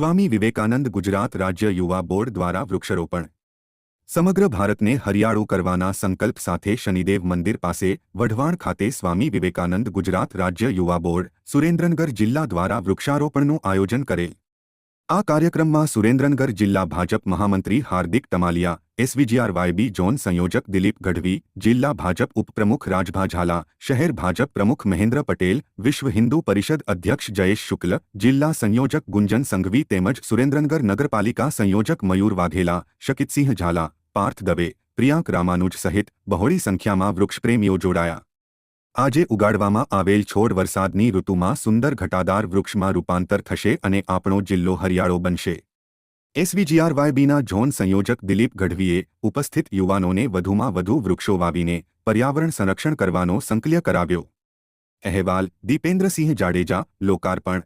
સ્વામી વિવેકાનંદ ગુજરાત રાજ્ય યુવા બોર્ડ દ્વારા વૃક્ષારોપણ. સમગ્ર ભારતને હરિયાળું કરવાના સંકલ્પ સાથે શનિદેવ મંદિર પાસે વઢવાણ ખાતે સ્વામી વિવેકાનંદ ગુજરાત રાજ્ય યુવા બોર્ડ, સુરેન્દ્રનગર જિલ્લા દ્વારા વૃક્ષારોપણનું આયોજન કરેલ. આ કાર્યક્રમમાં સુરેન્દ્રનગર જિલ્લા ભાજપ મહામંત્રી હાર્દિક તમાલિયા એસવીજીઆર વાયબી ઝોન સંયોજક દિલીપ ગઢવી, જિલ્લા ભાજપ ઉપપ્રમુખ રાજભા ઝાલા, શહેર ભાજપ પ્રમુખ મહેન્દ્ર પટેલ, વિશ્વ હિન્દુ પરિષદ અધ્યક્ષ જયેશ શુક્લ, જિલ્લા સંયોજક ગુંજન સંઘવી તેમજ સુરેન્દ્રનગર નગરપાલિકા સંયોજક મયુર વાઘેલા, શકિતસિંહ ઝાલા, પાર્થ દવે, પ્રિયાંક રામાનુજ સહિત બહોળી સંખ્યામાં વૃક્ષપ્રેમીઓ જોડાયા. આજે ઉગાડવામાં આવેલ છોડ વરસાદની ઋતુમાં સુંદર ઘટાદાર વૃક્ષમાં રૂપાંતર થશે અને આપણો જિલ્લો હરિયાળો બનશે. એસવીજીઆરવાયબીના ઝોન સંયોજક દિલીપ ગઢવીએ ઉપસ્થિત યુવાનોને વધુમાં વધુ વૃક્ષો વાવીને પર્યાવરણ સંરક્ષણ કરવાનો સંકલ્ય કરાવ્યો. અહેવાલ દીપેન્દ્રસિંહ જાડેજા, લોકાર્પણ